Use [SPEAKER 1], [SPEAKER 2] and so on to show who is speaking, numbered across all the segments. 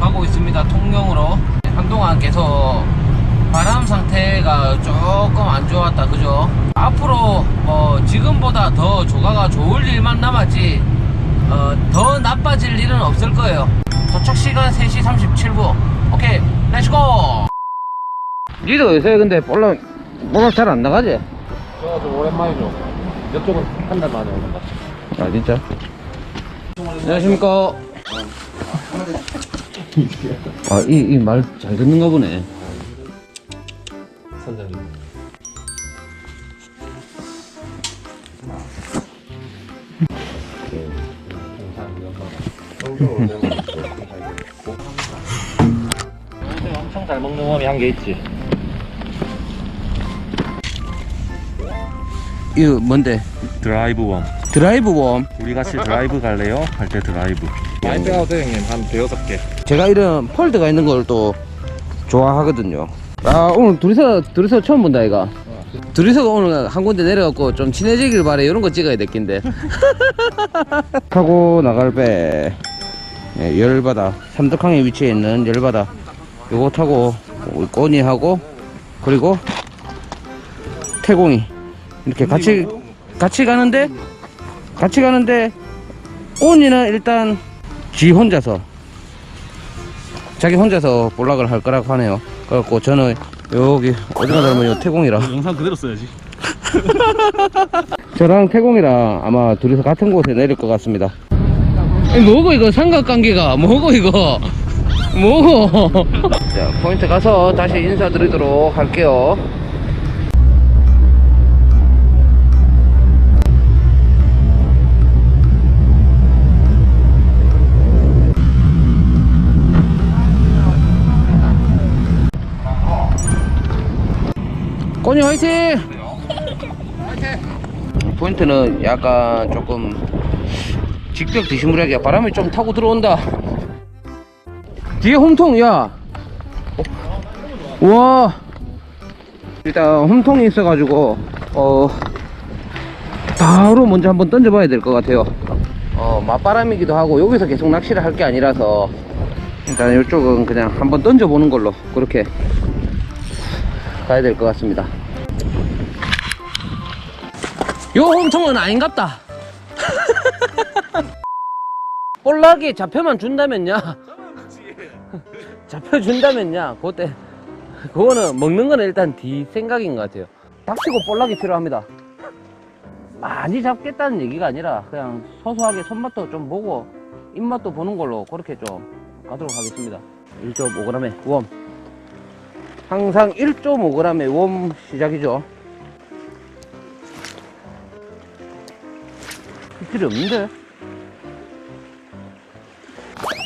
[SPEAKER 1] 가고 있습니다. 통영으로. 한동안 계속 바람 상태가 조금 안 좋았다. 그죠? 앞으로 뭐 지금보다 더 조가가 좋을 일만 남았지 어, 더 나빠질 일은 없을 거예요. 도착 시간 3시 37분. 오케이, 렛츠고! 니도 요새 근데 볼락, 볼락 잘안 나가지?
[SPEAKER 2] 제가 좀 오랜만이죠. 이쪽은 한 달 만에 오는 것 같아요.
[SPEAKER 1] 아, 진짜? 안녕하십니까. 아, 이, 이 말 잘 듣는가 보네.
[SPEAKER 2] 선장님. 엄청 잘 먹는 놈이 한 개 있지.
[SPEAKER 1] 이거 뭔데?
[SPEAKER 2] 드라이브 웜.
[SPEAKER 1] 드라이브 웜.
[SPEAKER 2] 우리 같이 드라이브 갈래요? 할 때 드라이브. 많이 빼가도 형님 한 대여섯 개.
[SPEAKER 1] 제가 이런 폴드가 있는 걸 또 좋아하거든요. 아, 오늘 둘이서, 둘이서 처음 본다, 이가. 둘이서가 오늘 한 군데 내려갖고 좀 친해지길 바래. 이런 거 찍어야 될 낀데. 타고 나갈 배. 예, 열바다. 삼덕항에 위치해 있는 열바다. 요거 타고 꼬니하고 그리고 태공이 이렇게 같이 같이 가는데 같이 가는데 오니는 일단 지 혼자서 자기 혼자서 볼락을 할 거라고 하네요. 그래갖고 저는 여기 어디가 닮은 요 태공이라
[SPEAKER 2] 영상 그대로 써야지.
[SPEAKER 1] 저랑 태공이랑 아마 둘이서 같은 곳에 내릴 것 같습니다. 뭐고 이거 삼각관계가 뭐고 이거 뭐고? 자 포인트 가서 다시 인사드리도록 할게요. 꼬니 화이팅! 포인트는 약간 조금 직격 뒤시무리하게 바람이 좀 타고 들어온다 뒤에 홈통 야 어? 와 일단 홈통이 있어가지고 어 바로 먼저 한번 던져봐야 될 것 같아요 어 맞바람이기도 하고 여기서 계속 낚시를 할 게 아니라서 일단 이쪽은 그냥 한번 던져보는 걸로 그렇게 가야 될 것 같습니다 요 홈통은 아닌갑다. 볼락이 잡혀만 준다면야. 잡혀준다면야. 그때 그거는 먹는 거는 일단 뒤 생각인 것 같아요. 닥치고 볼락이 필요합니다. 많이 잡겠다는 얘기가 아니라 그냥 소소하게 손맛도 좀 보고 입맛도 보는 걸로 그렇게 좀 가도록 하겠습니다. 1.5g의 웜. 항상 1.5g의 웜 시작이죠. 입질이 없는데?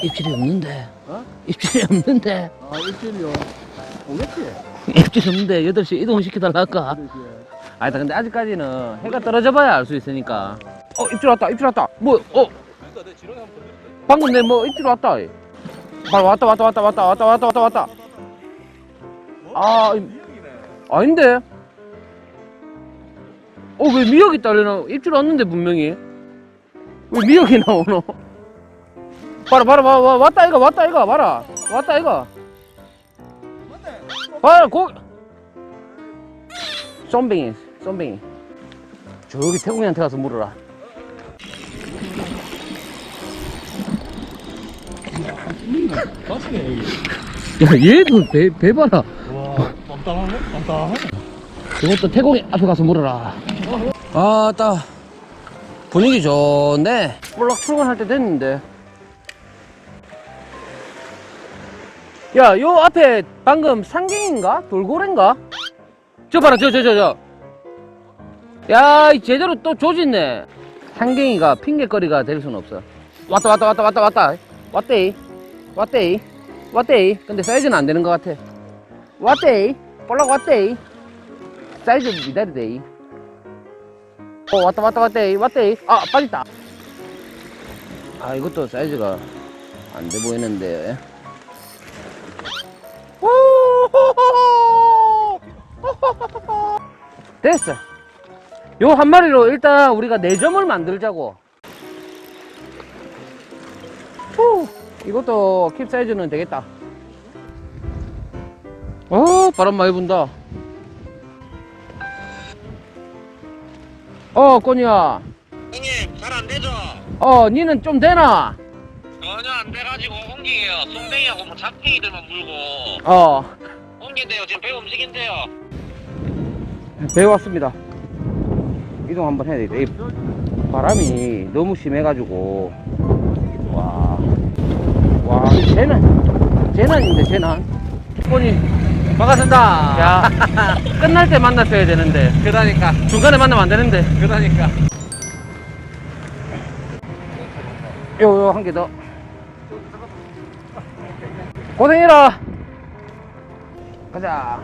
[SPEAKER 1] 입질이 없는데?
[SPEAKER 3] 어?
[SPEAKER 1] 입질이 없는데?
[SPEAKER 3] 아, 일주일이요. 오겠지?
[SPEAKER 1] 입질이 없는데 8시 이동시켜달라 할까? 아니다 근데 아직까지는 해가 떨어져 봐야 알 수 있으니까 어 입질 왔다 입질 왔다 뭐 어? 방금 내 뭐 입질 왔다 이. 발 왔다 왔다 왔다 왔다 왔다 왔다 왔다 왔다 아 이- 아닌데. 어 왜 미역이 딸려나 입질 왔는데 분명히. 왜 미역이 나오노? 봐라 봐라 봐라 봐라, 왔다 이거 왔다 이거 봐라. 왔다 이거. 봐라 고 쏨뱅이 쏨뱅이. 저기 태국이한테 가서 물어라. 야 얘도 배, 배 봐라
[SPEAKER 2] 와, 깜깜하네? 깜깜하네.
[SPEAKER 1] 그것도 태국이 앞에 가서 물어라. 아따 분위기 좋네. 볼락 출근할 때 됐는데. 야 요 앞에 방금 상갱인가? 돌고래인가? 저 봐라 저 저 저저. 야이 제대로 또 조짓네. 상갱이가 핑계거리가 될 수는 없어. 왔다 왔다 왔다 왔다 왔다. 왔대. 왔대. 왔대. 근데 사이즈는 안 되는 것 같아. 왔대 볼락 왔대. 사이즈 미달이대 어 왔다 왔다 왔대. 왔대. 아 빠졌다. 아 이것도 사이즈가 안 돼 보이는데. 됐어. 요 한 마리로 일단 우리가 네 점을 만들자고. 후. 이것도 킵 사이즈는 되겠다. 어, 바람 많이 분다. 어, 꼬니야.
[SPEAKER 4] 형님 잘 안 되죠?
[SPEAKER 1] 어, 니는 좀 되나?
[SPEAKER 4] 전혀 안 돼가지고 옮기게요. 쏨뱅이하고 뭐 잡팽이들만 물고
[SPEAKER 1] 어,
[SPEAKER 4] 옮긴대요. 지금 배 움직인대요.
[SPEAKER 1] 배웠습니다. 이동 한번 해야 되겠다. 이 바람이 너무 심해가지고. 와. 와, 재난. 재난인데, 재난. 꼬니. 반갑습니다. 야, 끝날 때 만났어야 되는데.
[SPEAKER 2] 그러니까
[SPEAKER 1] 중간에 만나면 안 되는데.
[SPEAKER 2] 그러니까
[SPEAKER 1] 요, 요, 한 개 더. 고생해라. 가자.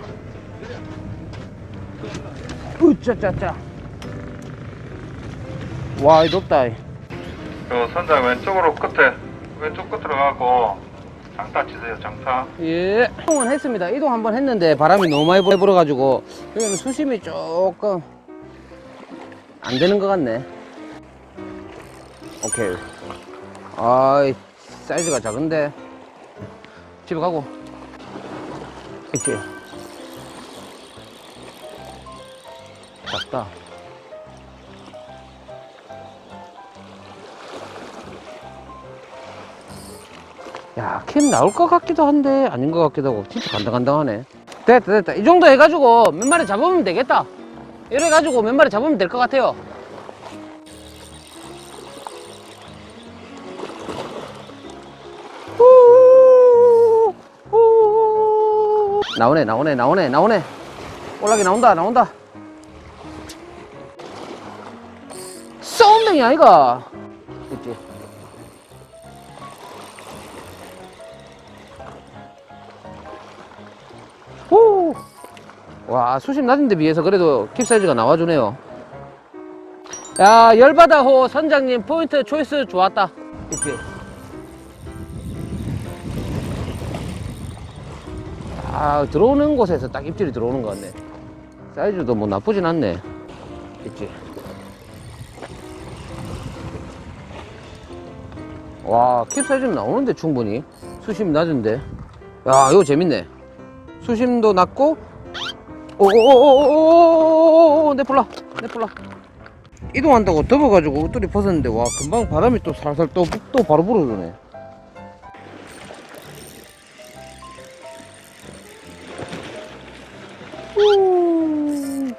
[SPEAKER 1] 으짜짜짜. 와, 이 높다. 이.
[SPEAKER 2] 그 선장 왼쪽으로 끝에 왼쪽 끝으로 가고 장타 치세요 장타
[SPEAKER 1] 예. 이동은 했습니다. 이동 한번 했는데 바람이 너무 많이 불- 불어가지고 수심이 조금 안 되는 것 같네. 오케이. 아이, 사이즈가 작은데. 집에 가고. 이렇게. 작다. 야, 캠 나올 것 같기도 한데 아닌 것 같기도 하고 진짜 간당간당하네. 됐다, 됐다. 이 정도 해가지고 몇 마리 잡으면 되겠다. 이래가지고 몇 마리 잡으면 될 것 같아요. 나오네, 나오네, 나오네, 나오네. 올라기 나온다, 나온다. 쏘움댕이 아이가. 오! 와, 수심 낮은 데 비해서 그래도 킵 사이즈가 나와주네요. 야, 열바다호 선장님 포인트 초이스 좋았다. 그치? 아, 들어오는 곳에서 딱 입질이 들어오는 것 같네. 사이즈도 뭐 나쁘진 않네. 그치? 와, 킵 사이즈는 나오는데 충분히. 수심 낮은데. 야, 이거 재밌네. 수심도 낮고 오오오오오오오오오 내 폴라 내 폴라. 이동한다고 덮어가지고 옷들이 벗었는데 와 금방 바람이 또 살살 또, 또 바로 불어주네. 우.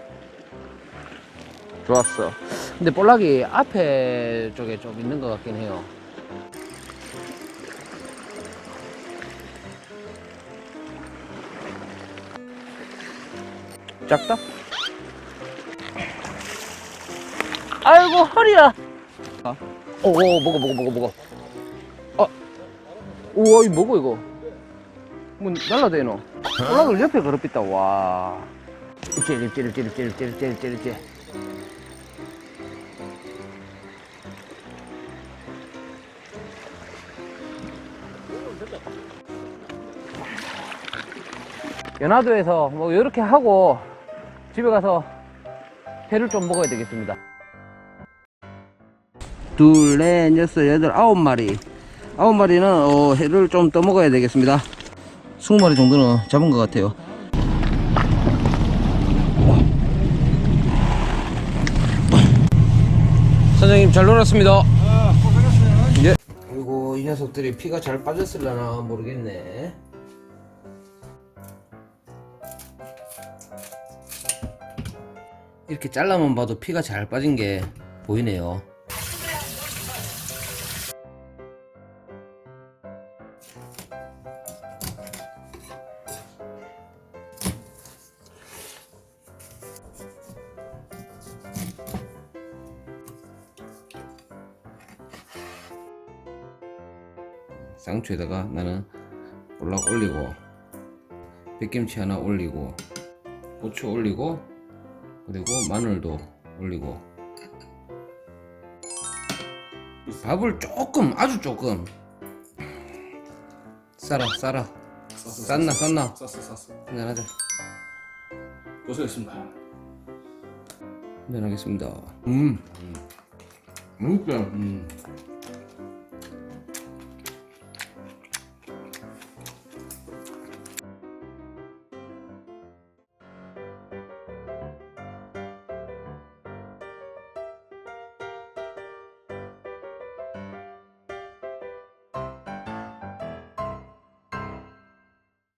[SPEAKER 1] 좋았어. 근데 볼락이 앞에 쪽에 좀 있는 것 같긴 해요 작다? 아이고 허리야. 아. 오, 오 먹어 먹어 먹어 먹어. 아, 우와 이 먹어 이거. 뭐 날라대 너. 어? 올라들 옆에 걸어빛다 와. 찌릿찌릿찌릿찌릿찌릿찌릿찌릿. 연화도에서 뭐 이렇게 하고 집에 가서 회를 좀 먹어야 되겠습니다. 둘, 넷, 여섯, 여덟, 아홉 마리. 아홉 마리는 어, 회를 좀떠 먹어야 되겠습니다. 스무 마리 정도는 잡은 것 같아요. 선생님 잘 놀았습니다. 예. 그리고 이 녀석들이 피가 잘 빠졌을려나 모르겠네. 이렇게 잘라만 봐도 피가 잘 빠진 게 보이네요. 쌍추에다가 나는 볼락 올리고 백김치 하나 올리고 고추 올리고 그리고 마늘도 올리고. 밥을 조금 아주 조금. 싸라 싸라 쌌나 쌌나.
[SPEAKER 3] 쌌어 쌌어
[SPEAKER 1] 한잔하자.
[SPEAKER 3] 고생했습니다.
[SPEAKER 1] 한잔하겠습니다. 음.
[SPEAKER 3] 먹을게
[SPEAKER 1] 음.